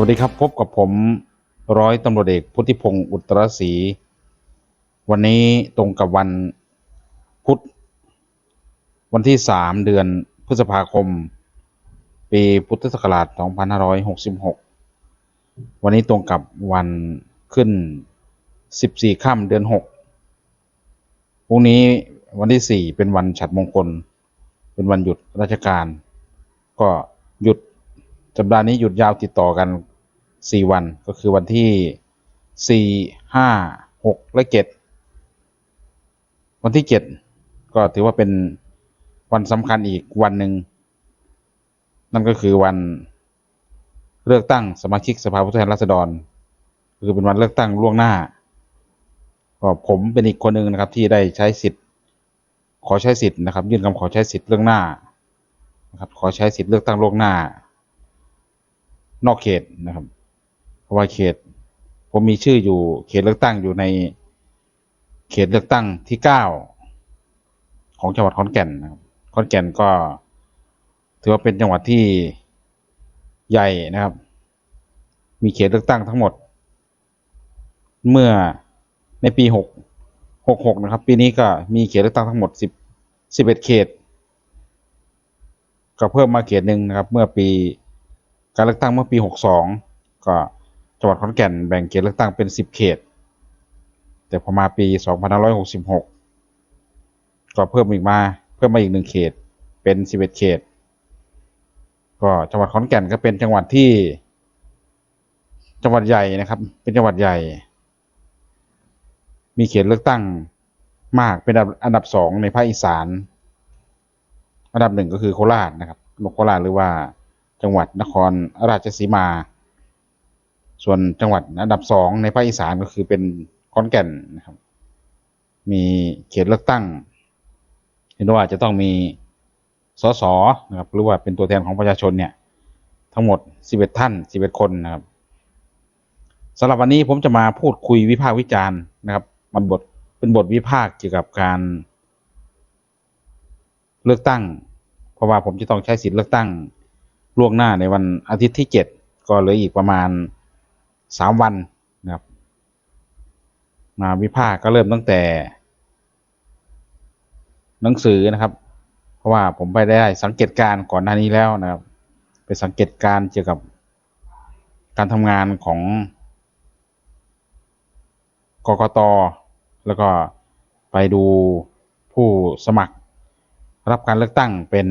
วัสดีครับ พบกับผมร้อยตำรวจเอกพุทธิพงศ์อุตรศรีวันนี้ตรงกับวันพุธวันที่สามเดือนพฤษภาคม ปีพุทธศักราช 2566 วันนี้ตรงกับวันขึ้น 14 ค่ำเดือน 6 พรุ่งนี้วันที่ 4 เป็นวันฉัตรมงคล เป็นวันหยุดราชการ ก็หยุด สัปดาห์นี้หยุดยาวติดต่อกัน 4 วันก็คือวันที่ 4 5 6 และ 7 วันที่ 7 ก็ถือว่าเป็นวันสำคัญอีกวันหนึ่ง นั่นก็คือวันเลือกตั้งสมาชิกสภาผู้แทนราษฎร คือเป็นวันเลือกตั้งล่วงหน้าก็ผมเป็นอีกคนหนึ่งนะครับที่ได้ใช้สิทธิ์ ขอใช้สิทธิ์นะครับ ยื่นคำขอใช้สิทธิ์เรื่องหน้านะครับขอใช้สิทธิ์เลือกตั้งล่วงหน้า นอกเขตนะครับ เพราะว่าเขต ผมมีชื่ออยู่เขตเลือกตั้งอยู่ในเขตเลือกตั้งที่เก้าของจังหวัดขอนแก่นนะครับขอนแก่นก็ ถือว่าเป็นจังหวัดที่ใหญ่นะครับ มีเขตเลือกตั้งทั้งหมด เมื่อในปีหกหกหกนะครับ ปีนี้ก็มีเขตเลือกตั้งทั้งหมดสิบสิบเอ็ดเขต ก็เพิ่มมาเขตหนึ่งนะครับ เมื่อปี การเลือกตั้งเมื่อปีหกสองก็จังหวัดขอนแก่นแบ่งเขตเลือกตั้งเป็นสิบเขต แต่พอมาปีสองพันห้าร้อยหกสิบหกก็เพิ่มอีกมาเพิ่มมาอีกหนึ่งเขตเป็นสิบเขต ก็จังหวัดขอนแก่นก็เป็นจังหวัดที่ จังหวัดใหญ่นะครับ เป็นจังหวัดใหญ่ มีเขตเลือกตั้งมากเป็นอันดับอันดับสองในภาคอีสาน อันดับหนึ่งก็คือโคราชนะครับโคราชหรือว่า จังหวัดนครราชสีมา ส่วนจังหวัดอันดับสองในภาคอีสานก็คือเป็นขอนแก่นนะครับ มีเขตเลือกตั้ง เห็นว่าจะต้องมีสสนะครับหรือว่าเป็นตัวแทนของประชาชนเนี่ย ทั้งหมด 11 ท่าน 11 คนนะครับสำหรับวันนี้ผมจะมาพูดคุยวิพากษ์วิจารณ์นะครับ มันบทเป็นบทวิพากษ์เกี่ยวกับการเลือกตั้ง เพราะว่าผมจะต้องใช้สิทธิ์เลือกตั้ง ล่วงหน้าในวันอาทิตย์ที่ 7 ก็เหลืออีกประมาณ 3 วันนะครับ มาวิพากษ์ก็เริ่มตั้งแต่ หนังสือนะครับ เพราะว่าผมไปได้สังเกตการก่อนหน้านี้แล้วนะครับ ไปสังเกตการเกี่ยวกับการทำงานของกกต แล้วก็ไปดูผู้สมัครรับการเลือกตั้งเป็น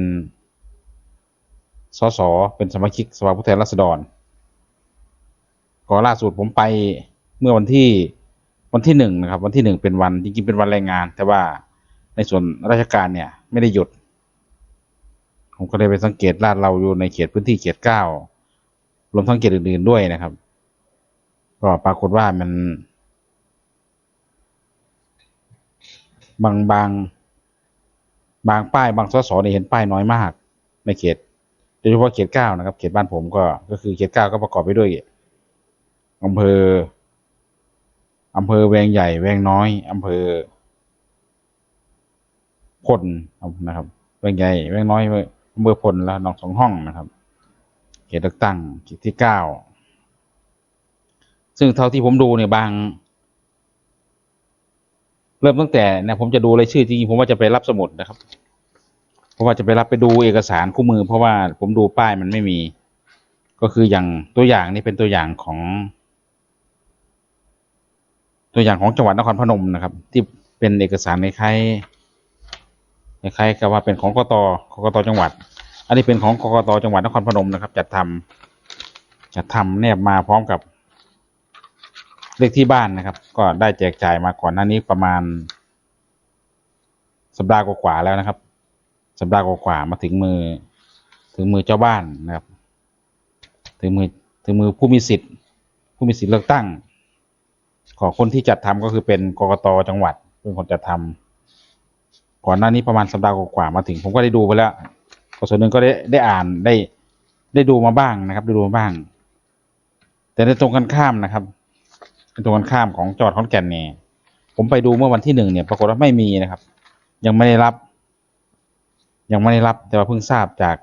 สสเป็นสมาชิกสภาผู้แทนราษฎรก็ล่าสุดผมไปเมื่อวันที่วันที่หนึ่งนะครับ วันที่หนึ่งเป็นวันจริงๆเป็นวันแรงงาน แต่ว่าในส่วนราชการเนี่ย ไม่ได้หยุด ผมก็เลยไปสังเกตลาดเราอยู่ในเขตพื้นที่เขตเก้ารวมทั้งเขตอื่นๆด้วยนะครับ ก็ปรากฏว่ามัน บางบางบางป้ายบางสสเนี่ยเห็นป้ายน้อยมาก ในเขตโด ยเฉพาะเขตเก้านะครับ เขตบ้านผมก็ก็คือเขตเก้าก็ประกอบไปด้วยอำเภออำเภอแวงใหญ่แวงน้อยอำเภอพลนะครับแวงใหญ่แวงน้อยอำเภอพลและหนองสองห้องนะครับ เขตเลือกตั้งเขตที่เก้าซึ่งเท่าที่ผมดูเนี่ยบาง เริ่มตั้งแต่นะผมจะดูรายชื่อจริงๆผมว่าจะไปรับสมุดนะครับ เพราะว่าจะไปรับไปดูเอกสารคู่มือ เพราะว่าผมดูป้ายมันไม่มี ก็คืออย่างตัวอย่างนี่เป็นตัวอย่างของ ตัวอย่างของจังหวัดนครพนมนะครับ ที่เป็นเอกสารในคล้ายคล้ายกับว่าเป็นของกตกกตจังหวัด อันนี้เป็นของกกตจังหวัดนครพนมนะครับ จัดทำจัดทำแนบมาพร้อมกับเลขที่บ้านนะครับ ก็ได้แจกจ่ายมาก่อนหน้านี้ประมาณสัปดาห์กว่าๆแล้วนะครับ สัปดาห์กว่าๆมาถึงมือ ถึงมือเจ้าบ้านนะครับ ถึงมือถึงมือผู้มีสิทธิ์ ผู้มีสิทธิ์เลือกตั้ง ขอคนที่จัดทำก็คือเป็นกกตจังหวัดเป็นคนจัดทำก่อนหน้านี้ประมาณสัปดาห์กว่าๆมาถึง ผมก็ได้ดูไปแล้วก็ส่วนหนึ่งก็ได้ได้อ่านได้ได้ดูมาบ้างนะครับ ได้ดูมาบ้าง แต่ในตรงกันข้ามนะครับในตรงกันข้ามของจอดขอนแก่นเนี่ยผมไปดูเมื่อวันที่หนึ่งเนี่ย ปรากฏว่าไม่มีนะครับ ยังไม่ได้รับ ยังไม่ได้รับแต่ว่าเพิ่งทราบจาก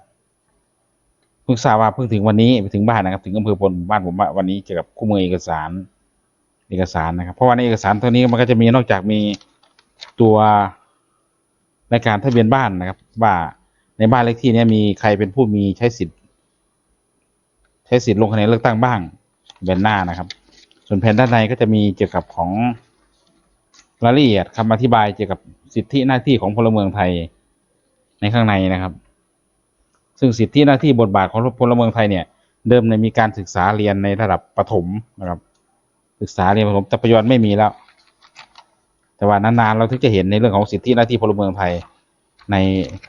เพิ่งทราบว่าเพิ่งถึงวันนี้ไปถึงบ้านนะครับ ถึงอำเภอพลบ้านผมว่าวันนี้เกี่ยวกับคู่มือเอกสารเอกสารนะครับเพราะว่าในเอกสารตัวนี้มันก็จะมีนอกจากมีตัวรายการทะเบียนบ้านนะครับ ว่าในบ้านเลขที่นี้มีใครเป็นผู้มีใช้สิทธิ์ ใช้สิทธิ์ลงคะแนนเลือกตั้งบ้างแผ่นหน้านะครับ ส่วนแผ่นด้านในก็จะมีเกี่ยวกับของรายละเอียดคำอธิบายเกี่ยวกับสิทธิหน้าที่ของพลเมืองไทย ในข้างในนะครับ ซึ่งสิทธิหน้าที่บทบาทของพลเมืองไทยเนี่ย เดิมเนี่ยมีการศึกษาเรียนในระดับประถมนะครับ ศึกษาเรียนประถมแต่ปัจจุบันไม่มีแล้ว แต่ว่านานๆเราถึงจะเห็นในเรื่องของสิทธิหน้าที่พลเมืองไทย ใน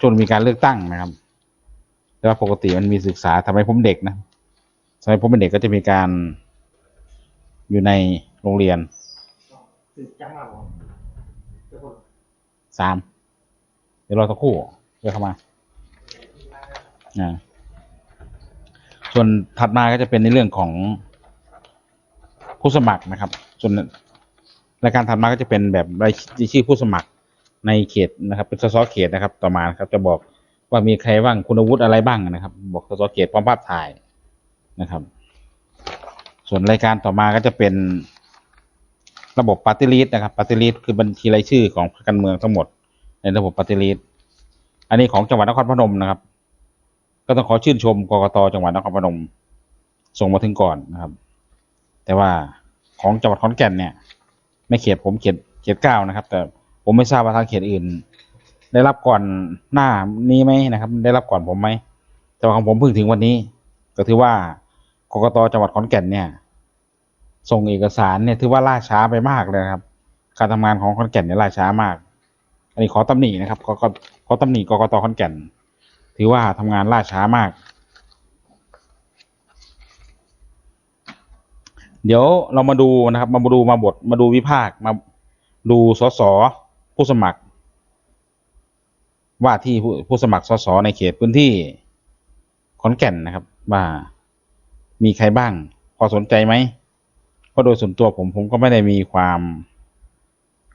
จนมีการเลือกตั้งนะครับ แต่ว่าปกติมันมีศึกษาทำไมผมเด็กนะสมัยผมเป็นเด็กก็จะมีการอยู่ในโรงเรียนคือจ้างเราเหรอเจ้าคนสามเดี๋ยวรอสักครู่ เดี๋ยวเข้ามาอ่าส่วนถัดมาก็จะเป็นในเรื่องของผู้สมัครนะครับ ส่วนรายการถัดมาก็จะเป็นแบบรายชื่อผู้สมัครในเขตนะครับ เป็นสสเขตนะครับ ต่อมาครับ จะบอกว่ามีใครบ้างคุณวุฒิอะไรบ้างนะครับ บอกสสเขตพร้อมภาพถ่ายนะครับ ส่วนรายการต่อมาก็จะเป็นระบบปฏิริษนะครับปฏิริษคือบัญชีรายชื่อของพรรคการเมืองทั้งหมด ในระบบปฏิริษ อันนี้ของจังหวัดนครพนมนะครับ ก็ต้องขอชื่นชมกกตจังหวัดนครพนม ส่งมาถึงก่อนนะครับ แต่ว่าของจังหวัดขอนแก่นเนี่ย ไม่เขตผมเขตเขตเก้านะครับ แต่ผมไม่ทราบว่าทางเขตอื่น ได้รับก่อนหน้านี้ไหมนะครับ ได้รับก่อนผมไหมแต่ว่าของผมเพิ่งถึงวันนี้ ก็ถือว่ากกตจังหวัดขอนแก่นเนี่ยส่งเอกสารเนี่ยถือว่าล่าช้าไปมากเลยครับ การทำงานของขอนแก่นเนี่ยล่าช้ามาก อันนี้ขอตำหนินะครับข อขอขอตำหนิกกตขอนแก่น ถือว่าทำงานล่าช้ามาก เดี๋ยวเรามาดูนะครับ มาดูมาบทมาดูวิพากษ์มาดูสสผู้สมัคร ว่าที่ผู้ผู้สมัครสสในเขตพื้นที่ขอนแก่นนะครับ ว่ามีใครบ้าง พอสนใจไหมเพราะโดยส่วนตัวผมผมก็ไม่ได้มีความ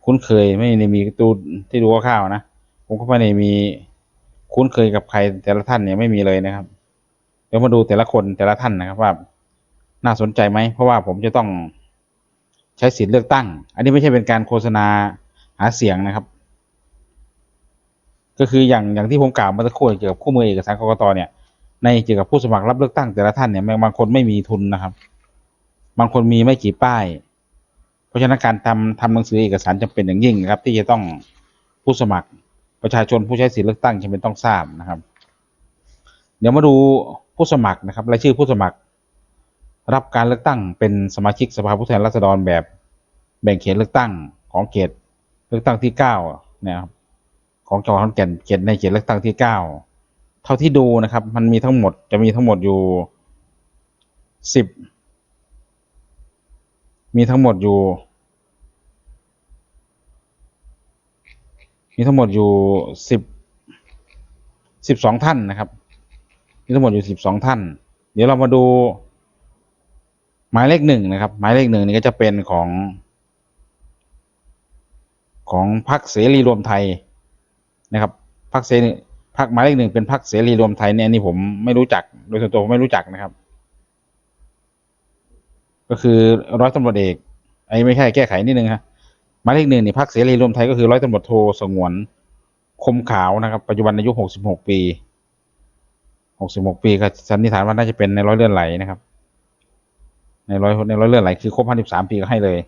คุ้นเคยไม่ได้มีตูที่ดูข้าวนะ ผมก็ไม่ได้มีคุ้นเคยกับใครแต่ละท่านเนี่ยไม่มีเลยนะครับ เดี๋ยวมาดูแต่ละคนแต่ละท่านนะครับว่า น่าสนใจไหมเพราะว่าผมจะต้องใช้สิทธิ์เลือกตั้ง อันนี้ไม่ใช่เป็นการโฆษณาหาเสียงนะครับ ก็คืออย่างอย่างที่ผมกล่าวมาสักครู่เกี่ยวกับคู่มือเอกสารกรกตเนี่ย ในเกี่ยวกับผู้สมัครรับเลือกตั้งแต่ละท่านเนี่ยบางคนไม่มีทุนนะครับ บางคนมีไม่กี่ป้าย เพราะฉะนั้นการทำทำหนังสือเอกสารจำเป็นอย่างยิ่งนะครับ ที่จะต้องผู้สมัคร ประชาชนผู้ใช้สิทธิเลือกตั้งจำเป็นต้องทราบนะครับ เดี๋ยวมาดูผู้สมัครนะครับรายชื่อผู้สมัคร รับการเลือกตั้งเป็นสมาชิกสภาผู้แทนราษฎรแบบแบ่งเขตเลือกตั้งของเขตเลือกตั้งที่เก้านะครับของจังหวัดขอนแก่นเขตในเขตเลือกตั้งที่เก้าเท่าที่ดูนะครับ มันมีทั้งหมดจะมีทั้งหมดอยู่สิบมีทั้งหมดอยู่ มีทั้งหมดอยู่สิบสิบสองท่านนะครับ มีทั้งหมดอยู่สิบสองท่าน เดี๋ยวเรามาดูหมายเลขหนึ่งนะครับ หมายเลขหนึ่งนี่ก็จะเป็นของ ของพรรคเสรีรวมไทยนะครับพรรคเสรีพรรคหมายเลขหนึ่งเป็นพรรคเสรีรวมไทยเนี่ยนนี่ผมไม่รู้จัก โดยส่วนตัวผมไม่รู้จักนะครับ ก็คือร้อยตำรวจเอกไอ้ไม่ใช่แก้ไขนิดนึงฮะ หมายเลขหนึ่งนี่พรรคเสรีรวมไทยก็คือร้อยตำรวจโทสงวนคมขาวนะครับ ปัจจุบันอายุหกสิบหกปีหกสิบหกปีก็สันนิษฐานว่าน่าจะเป็นในร้อยเลื่อนไหลนะครับ ในร้อยในร้อยเลื่อนไหลคือครบห้าสิบสามปีก็ให้เลย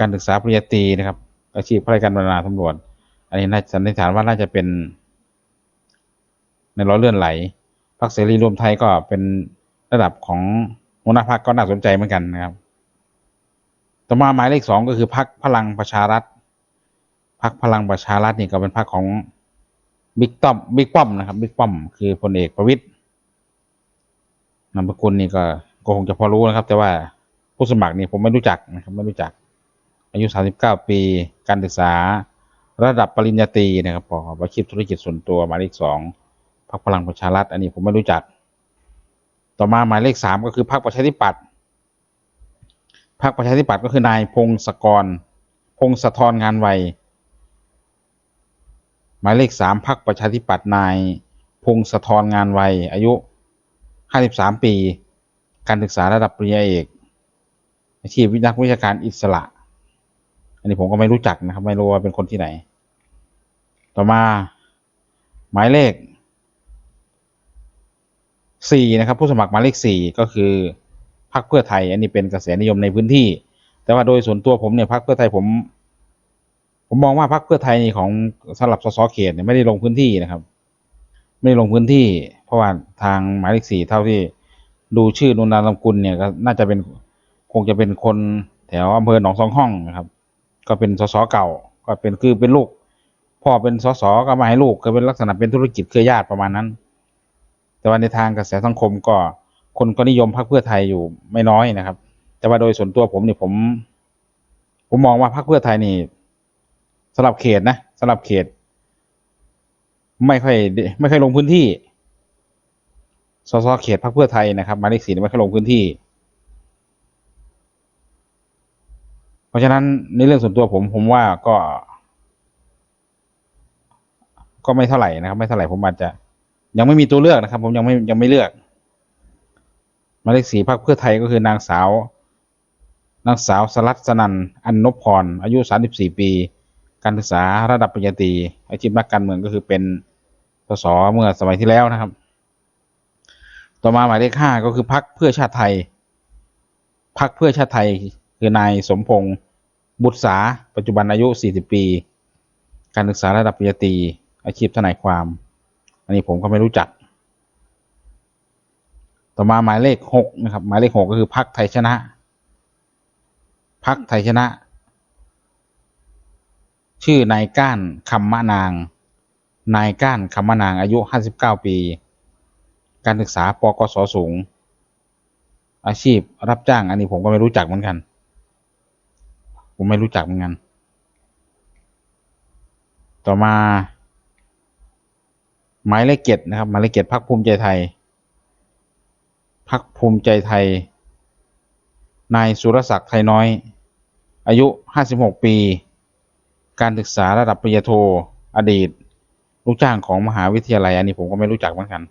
การศึกษาปริญญาตรีนะครับ อาชีพข้าราชการบรรณาตำรวจ อันนี้น่าสันนิษฐานว่าน่าจะเป็น ในร้อยเลื่อนไหลพรรคเสรีรวมไทยก็เป็นระดับของหัวหน้าพรรคก็น่าสนใจเหมือนกันนะครับ ต่อมาหมายเลขสองก็คือพรรคพลังประชารัฐพรรคพลังประชารัฐนี่ก็เป็นพรรคของบิ๊กต้อมบิ๊กป้อมนะครับบิ๊กป้อมคือพลเอกประวิตยนามสกุลนี่ก็ก็คงจะพอรู้นะครับ แต่ว่าผู้สมัครนี่ผมไม่รู้จักนะครับไม่รู้จัก อายุ 39 ปี การศึกษา ระดับปริญญาตรีนะครับประกอบอาชีพธุรกิจส่วนตัวหมายเลขสองพรรคพลังประชารัฐ อันนี้ผมไม่รู้จัก ต่อมาหมายเลขสามก็คือพรรคประชาธิปัตย์ พรรคประชาธิปัตย์ก็คือนายพงศกร พงศธรงานไวหมายเลขสามพรรคประชาธิปัตย์นาย พงศธรงานไวอายุ53ปี การศึกษาระดับปริญญาเอก อาชีพวินักวิชาการอิสระ อันนี้ผมก็ไม่รู้จักนะครับ ไม่รู้ว่าเป็นคนที่ไหน ต่อมาหมายเลขสี่นะครับ ผู้สมัครหมายเลขสี่ก็คือ รรคเพื่อไทย อันนี้เป็นกระแสนิยมในพื้นที่ แต่ว่าโดยส่วนตัวผมเนี่ยพรรคเพื่อไทยผม ผมมองว่าพรรคเพื่อไทยนี่ของสำหรับสสเขตเนี่ยไม่ได้ลงพื้นที่นะครับ ไม่ได้ลงพื้นที่ เพราะว่าทางหมายเลขสี่เท่าที่ดูชื่อนุนนามสกุลเนี่ยก็น่าจะเป็นคงจะเป็นคนแถวอำเภอหนองสองห้องนะครับ ก็เป็นสสเก่า ก็เป็นคือเป็นลูกพ่อเป็นสสก็มาให้ลูกก็เป็นลักษณะเป็นธุรกิจเครือญาติประมาณนั้น แต่ว่าในทางกระแสสังคมก็ คนก็นิยมพรรคเพื่อไทยอยู่ไม่น้อยนะครับ แต่ว่าโดยส่วนตัวผมเนี่ยผม ผมมองว่าพรรคเพื่อไทยนี่สำหรับเขตนะสำหรับเขต ไม่ค่อยไม่ค่อยลงพื้นที่สสเขตพรรคเพื่อไทยนะครับมาเลขสี่ไม่ค่อยลงพื้นที่ เพราะฉะนั้นในเรื่องส่วนตัวผมผมว่าก็ ก็ไม่เท่าไหร่นะครับ ไม่เท่าไหร่ผมอาจจะ ยังไม่มีตัวเลือกนะครับ ผมยังไม่ยังไม่เลือก มายเลขสี่พรรคเพื่อไทยก็คือนางสาว นางสาวสลัดสนันอันนพพร อายุ 34 ปี การศึกษาระดับปริญญาตรีอาชีพนักการเมืองก็คือเป็นสสเมื่อสมัยที่แล้วนะครับ ต่อมาหมายเลขห้าก็คือพรรคเพื่อชาติไทยพรรคเพื่อชาติไทยคือนายสมพงษ์บุตรสา ปัจจุบันอายุ 40 ปี การศึกษาระดับปริญญาตรีอาชีพทนายความ อันนี้ผมก็ไม่รู้จัก ต่อมาหมายเลขหกนะครับ หมายเลขหกก็คือพรรคไทยชนะพรรคไทยชนะ ชื่อนายก้านคำมะนาง นายก้านคำมะนางอายุ59ปี การศึกษาปกศสูง อาชีพรับจ้าง อันนี้ผมก็ไม่รู้จักเหมือนกัน ผมไม่รู้จักเหมือนกัน ต่อมา หมายเลขเจ็ดนะครับ หมายเลขเจ็ดพรรคภูมิใจไทย พรรคภูมิใจไทย นายสุรศักดิ์ไทยน้อย อายุ 56 ปี การศึกษาระดับปริญญาโท อดีต ลูกจ้างของมหาวิทยาลัย อันนี้ผมก็ไม่รู้จักเหมือนกัน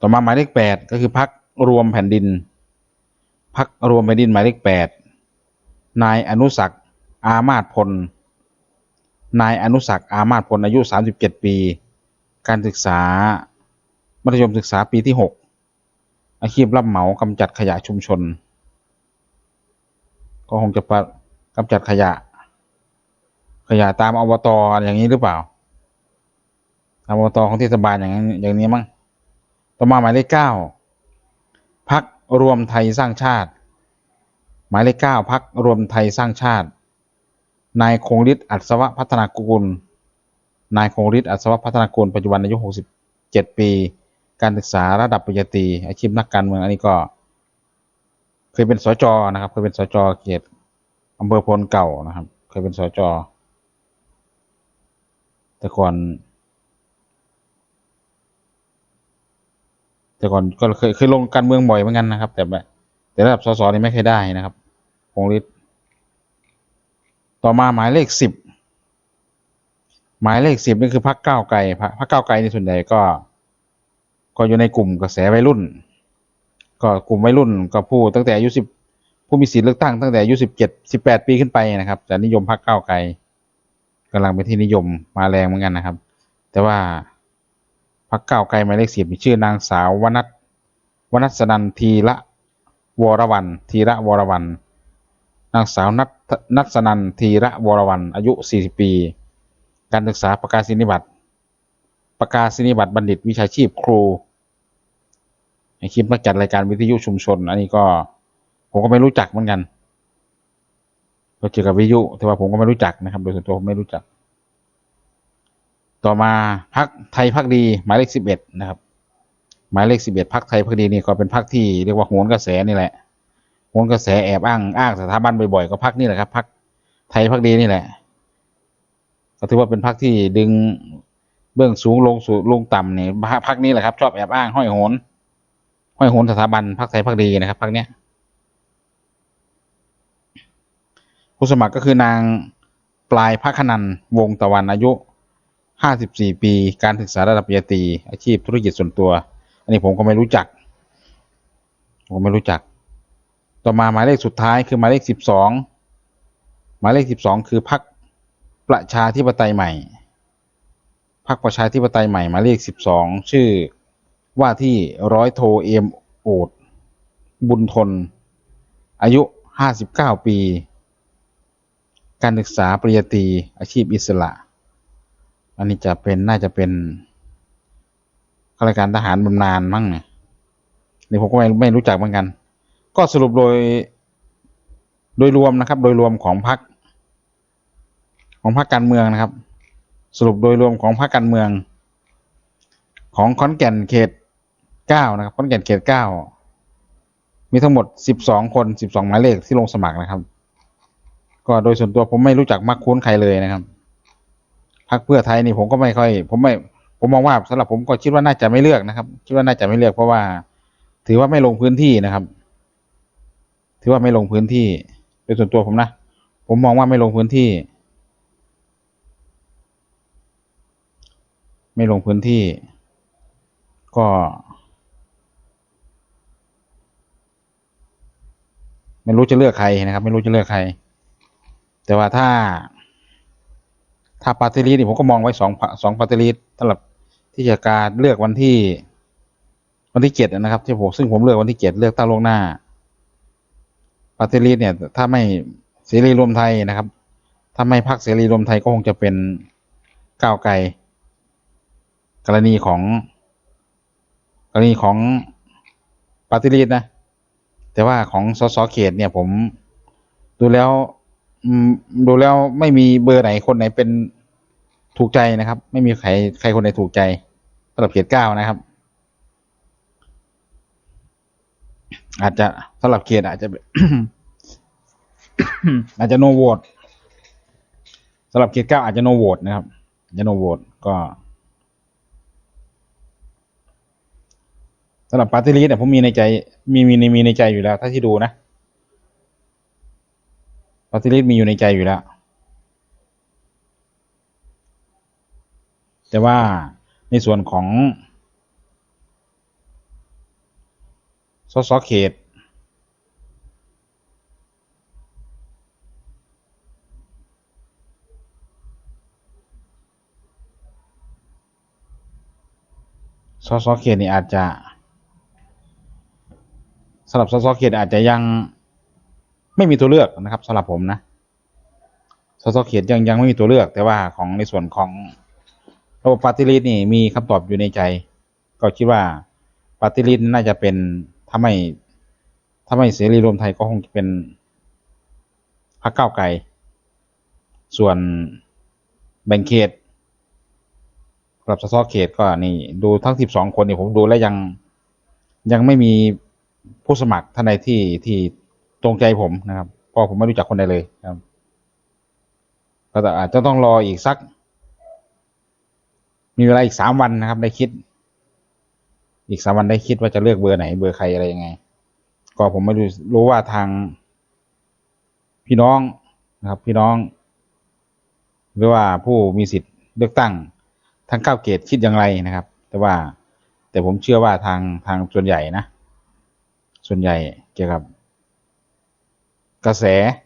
ต่อมาหมายเลขแปดก็คือพักรวมแผ่นดิน พักรวมแผ่นดินหมายเลขแปดนายอนุศักอามาตพล นายอนุศักอามาตพลอายุ 37 ปี การศึกษา มัธยมศึกษาปีที่6อาชีพรับเหมากำจัดขยะชุมชน ก็คงจะปะกำจัดขยะ ขยะตามอบตอย่างนี้หรือเปล่าตามอบตของเทศบาลอย่างนั้นอย่างนี้มั้งต่อมาหมายเลขเก้าพักรวมไทยสร้างชาติ หมายเลขเก้าพักรวมไทยสร้างชาติ นายคงฤทธิ์อัศวพัฒนากุลนายคงฤทธิ์อัศวพัฒนากุลปัจจุบันอายุ67ปี การศึกษาระดับปริญญาตรีอาชีพนักการเมืองอันนี้ก็ เคยเป็นสจนะครับ เคยเป็นสจเขตอำเภอพลเก่านะครับ เคยเป็นสจแต่ก่อนแต่ก่อนก็เคยเคยลงการเมืองบ่อยเหมือนกันนะครับ แต่แต่ระดับสสนี่ไม่เคยได้นะครับพงฤทธิ์ต่อมาหมายเลขสิบหมายเลขสิบนี่คือพรรคก้าไกลพรรคพรรคก้าไกลในส่วนใหญ่ก็ ก็อยู่ในกลุ่มกระแสวัยรุ่น ก็กลุ่มวัยรุ่นก็ผู้ตั้งแต่อายุสิบผู้มีสิทธิเลือกตั้งตั้งแต่อายุสิบเจ็ดสิบแปดปีขึ้นไปนะครับจะนิยมพรรคก้าวไกลกำลังเป็นที่นิยมมาแรงเหมือนกันนะครับ แต่ว่าพักก้าวไกลหมายเลขสิบมีชื่อนางสาววนัทวนัสนันทีละวรวันทีระวรวันนางสาวนัทนัสนันทีระวรวันอายุ 40 ปี การศึกษาประกาศนิบัตรประกาศนิบัตรบัณฑิตวิชาชีพครู อาชีพนักจัดรายการวิทยุชุมชน อันนี้ก็ ผมก็ไม่รู้จักเหมือนกันก็เกี่ยวกับวิทยุแต่ว่าผมก็ไม่รู้จักนะครับ โดยส่วนตัวผมไม่รู้จัก ต่อมาพักไทยพักดี หมายเลขสิบเอ็ดนะครับ หมายเลขสิบเอ็ดพักไทยพักดีนี่ก็เป็นพักที่เรียกว่าโหนกระแสนี่แหละโหนกระแสแอบอ้างอ้างสถาบันบ่อยๆก็พักนี่แหละครับพักไทยพักดีนี่แหละก็ถือว่าเป็นพักที่ดึงเบื้องสูงลงสู่ลงต่ำเนี่ยพักนี้แหละครับ ชอบแอบอ้างห้อยโหน ห้อยโหนสถาบันพักไทยพักดีนะครับพักเนี้ยผู้สมัครก็คือนางปลายพักขนันวงตะวันอายุห้าสิบสี่ปี การศึกษาระดับปริญญาตรีอาชีพธุรกิจส่วนตัว อันนี้ผมก็ไม่รู้จัก ผมไม่รู้จัก ต่อมาหมายเลขสุดท้ายคือหมายเลขสิบสองหมายเลขสิบสองคือพรรคประชาธิปไตยใหม่พรรคประชาธิปไตยใหม่หมายเลขสิบสองชื่อ ว่าที่ร้อยโทเอมโอดบุญทน อายุห้าสิบเก้าปี การศึกษาปริญญาตรีอาชีพอิสระ อันนี้จะเป็นน่าจะเป็นข้าราชการทหารบำนาญมั้งเนี่ยนี่ผมก็ไม่ไม่รู้จักเหมือนกัน ก็สรุปโดย โดยรวมนะครับ โดยรวมของพรรคของพรรคการเมืองนะครับ สรุปโดยรวมของพรรคการเมือง ของขอนแก่นเขต เก้านะครับขอนแก่นเขตเก้ามีทั้งหมดสิบสองคนสิบสองหมายเลขที่ลงสมัครนะครับ ก็โดยส่วนตัวผมไม่รู้จักมักคุ้นใครเลยนะครับพรรคเพื่อไทยนี่ผมก็ไม่ค่อย ผมไม่ ผมมองว่าสำหรับผมก็คิดว่าน่าจะไม่เลือกนะครับ คิดว่าน่าจะไม่เลือกเพราะว่า ถือว่าไม่ลงพื้นที่นะครับ ถือว่าไม่ลงพื้นที่โดยส่วนตัวผมนะผมมองว่าไม่ลงพื้นที่ ไม่ลงพื้นที่ ก็ ไม่รู้จะเลือกใครนะครับ ไม่รู้จะเลือกใคร แต่ว่าถ้า ถ้าปาร์ตี้ลิสต์นี่ผมก็มองไว้สองสองปาร์ตี้ลิสต์สำหรับที่จะการเลือกวันที่ วันที่เจ็ดนะครับ ที่ผมซึ่งผมเลือกวันที่เจ็ดเลือกตั้งล่วงหน้าปาร์ตี้ลิสต์เนี่ย ถ้าไม่เสรีรวมไทยนะครับถ้าไม่พักเสรีรวมไทยก็คงจะเป็นก้าวไกล กรณีของ กรณีของปาร์ตี้ลิสต์นะ แต่ว่าของสสเขตเนี่ยผมดูแล้วดูแล้วไม่มีเบอร์ไหนคนไหนเป็นถูกใจนะครับ ไม่มีใครใครคนไหนถูกใจสำหรับเขตเก้านะครับ อาจจะสำหรับเขตอาจจะอาจจะโนโหวตสำหรับเขตเก้าอาจจะโนโหวตนะครับจะโนโหวตก็ สำหรับปาร์ตี้ลิสต์เนี่ยผมมีในใจ มีมีในมีในใจอยู่แล้ว ถ้าที่ดูนะปาร์ตี้ลิสต์มีอยู่ในใจอยู่แล้ว แต่ว่าในส่วนของสสเขตสสเขตนี่อาจจะ สำหรับสสเขตอาจจะยังไม่มีตัวเลือกนะครับสำหรับผมนะสสเขตยังยังไม่มีตัวเลือก แต่ว่าของในส่วนของระบบปฏิริษีนี่มีคำตอบอยู่ในใจ ก็คิดว่าปฏิริษีน่าจะเป็นถ้าไม่ถ้าไม่เสรีรวมไทยก็คงจะเป็นพรรคก้าวไกล ส่วนแบ่งเขตสำหรับสสเขตก็นี่ดูทั้งสิบสองคนนี่ผมดูแล้วยังยังไม่มี ผู้สมัครท่านใดที่ที่ตรงใจผมนะครับเพราะผมไม่รู้จักคนใดเลยครับก็แต่อาจจะต้องรออีกสัก มีเวลาอีกสามวันนะครับ ได้คิด อีกสามวันได้คิดว่าจะเลือกเบอร์ไหน เบอร์ใครอะไรยังไง ก็ผมไม่รู้รู้ว่าทาง พี่น้องนะครับ พี่น้อง หรือว่าผู้มีสิทธิ์เลือกตั้งทางเก้าเกตคิดอย่างไรนะครับ แต่ว่าแต่ผมเชื่อว่าทางทางส่วนใหญ่นะ ส่วนใหญ่เกี่ยวกับ กระแส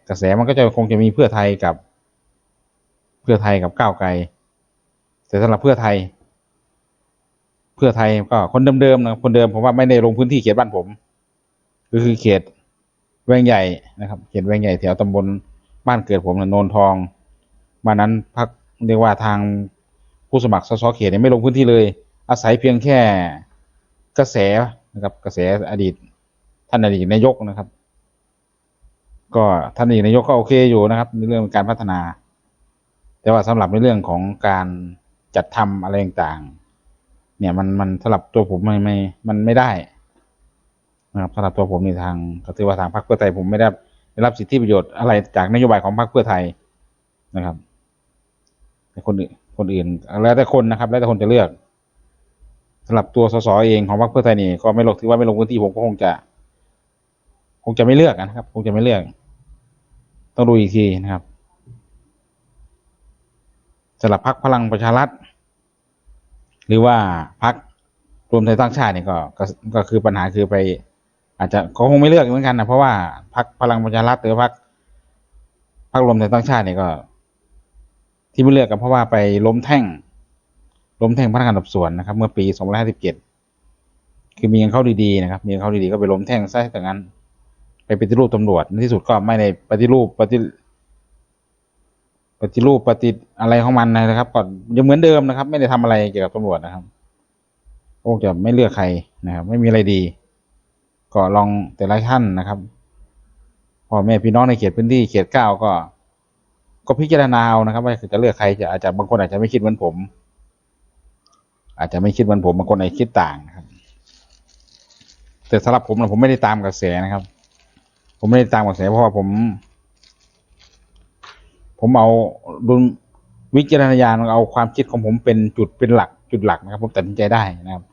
กระแสมันก็จะคงจะมีเพื่อไทยกับ เพื่อไทยกับก้าวไกล แต่สำหรับเพื่อไทย เพื่อไทยก็คนเดิมๆนะคนเดิมผมว่าไม่ได้ลงพื้นที่เขตบ้านผมก็คือเขตแวงใหญ่นะครับ เขตแวงใหญ่แถวตำบลบ้านเกิดผมนะนนทองมานั้นพักเรียกว่าทางผู้สมัครสสเขตเนี่ยไม่ลงพื้นที่เลย อาศัยเพียงแค่กระแสนะครับกระแสอดีต ท่านอดีตนายกนะครับ ก็ท่านอดีตนายกก็โอเคอยู่นะครับ ในเรื่องการพัฒนา แต่ว่าสำหรับในเรื่องของการจัดทำอะไรต่างๆเนี่ยมันมันสำหรับตัวผมไม่ไม่มันไม่ได้นะครับสำหรับตัวผมในทางก็ถือว่าทางพรรคเพื่อไทยผมไม่ได้ได้รับสิทธิประโยชน์อะไรจากนโยบายของพรรคเพื่อไทยนะครับแต่คนอื่นคนอื่นแล้วแต่คนนะครับ แล้วแต่คนจะเลือกสำหรับตัวสสเองของพรรคเพื่อไทยนี่ก็ไม่ลงถือว่าไม่ลงพื้นที่ผมก็คงจะ คงจะไม่เลือกนะครับ คงจะไม่เลือก ต้องดูอีกทีนะครับสำหรับพรรคพลังประชารัฐ หรือว่าพักรวมไทยสร้างชาติเนี่ยก็ก็ก็คือปัญหาคือไป อาจจะเขาคงไม่เลือกเหมือนกันนะเพราะว่าพักพลังประชารัฐหรือพักพักรวมไทยสร้างชาติเนี่ยก็ ที่ไม่เลือกก็เพราะว่าไปล้มแท่ง ล้มแท่งพนักงานสอบสวนนะครับ เมื่อปี2557คือมีเงินเข้าดีๆนะครับ มีเงินเข้าดีๆก็ไปล้มแท่งซะแต่งั้น ปปฏิรูปตำรวจในที่สุดก็ไม่ได้ปฏิรูปปฏิปฏิรูปปฏิอะไรของมันนะครับก็ยังเหมือนเดิมนะครับ ไม่ได้ทำอะไรเกี่ยวกับตำรวจนะครับคงจะไม่เลือกใครนะครับ ไม่มีอะไรดี ก็ลองแต่ละท่านนะครับพ่อแม่พี่น้องในเขตพื้นที่เขตเก้าก็ ก็พิจารณาเอานะครับว่าจะเลือกใครจะอาจจะบางคนอาจจะไม่คิดเหมือนผม อาจจะไม่คิดเหมือนผมบางคนอาจจะคิดต่างนะครับ แต่สำหรับผมนะผมไม่ได้ตามกระแสนะครับ ผมไม่ได้ตามกระแสเพราะว่าผม ผมเอาดุลวิจารณญาณเอาความคิดของผมเป็นจุดเป็นหลัก จุดหลักนะครับ ผมตัดสินใจได้นะครับ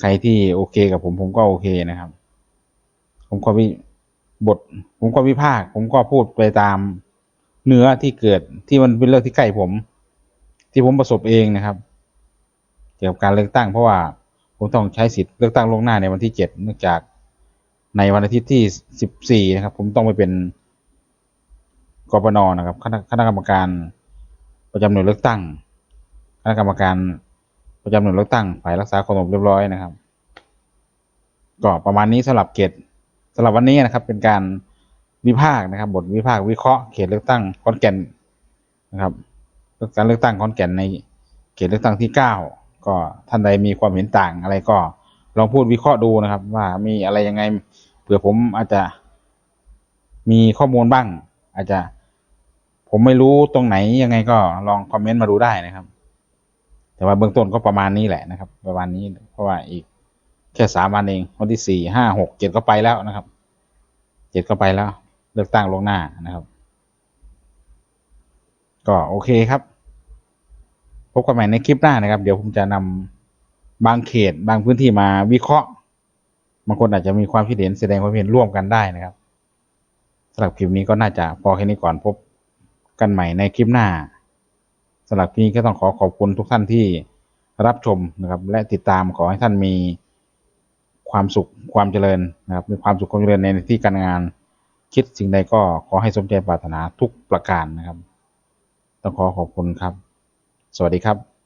ใครที่โอเคกับผมผมก็โอเคนะครับ ผมก็วิบท ผมก็วิพากผมก็พูดไปตามเนื้อที่เกิดที่มันเป็นเรื่องที่ใกล้ผม ที่ผมประสบเองนะครับ เกี่ยวกับการเลือกตั้งเพราะว่าผมต้องใช้สิทธิ์เลือกตั้งลงหน้าในวันที่เจ็ดเนื่องจาก ในวันอาทิตย์ที่สิบสี่นะครับ ผมต้องไปเป็นกปนนะครับคณะกรรมการประจำหน่วยเลือกตั้งคณะกรรมการประจำหน่วยเลือกตั้งฝ่ายรักษาความสงบเรียบร้อยนะครับ ก็ประมาณนี้สำหรับเขตสำหรับวันนี้นะครับ เป็นการวิพากษ์นะครับ บทวิพากษ์วิเคราะห์เขตเลือกตั้งขอนแก่นนะครับการเลือกตั้งขอนแก่นในเขตเลือกตั้งที่เก้าก็ท่านใดมีความเห็นต่างอะไรก็ลองพูดวิเคราะห์ดูนะครับ ว่ามีอะไรยังไง ผื่อผมอาจจะมีข้อมูลบ้าง อาจจะ ผมไม่รู้ตรงไหนยังไงก็ลองคอมเมนต์มาดูได้นะครับ แต่ว่าเบื้องต้นก็ประมาณนี้แหละนะครับ ประมาณนี้เพราะว่าอีกแค่สามวันเองวันที่สี่ห้าหกเจ็ดก็ไปแล้วนะครับเจ็ดก็ไปแล้ว เลือกตั้งลงหน้านะครับ ก็โอเคครับ พบกันใหม่ในคลิปหน้านะครับ เดี๋ยวผมจะนำบางเขตบางพื้นที่มาวิเคราะห์ บางคนอาจจะมีความคิดเห็นแสดงความเห็นร่วมกันได้นะครับสำหรับคลิปนี้ก็น่าจะพอแค่นี้ก่อนพบกันใหม่ในคลิปหน้าสำหรับคลิปนี้ก็ต้องขอขอบคุณทุกท่านที่รับชมนะครับ และติดตามขอให้ท่านมีความสุขความเจริญนะครับ มีความสุขความเจริญในที่การงาน คิดสิ่งใดก็ขอให้สมใจปรารถนาทุกประการนะครับ ต้องขอขอบคุณครับ สวัสดีครับ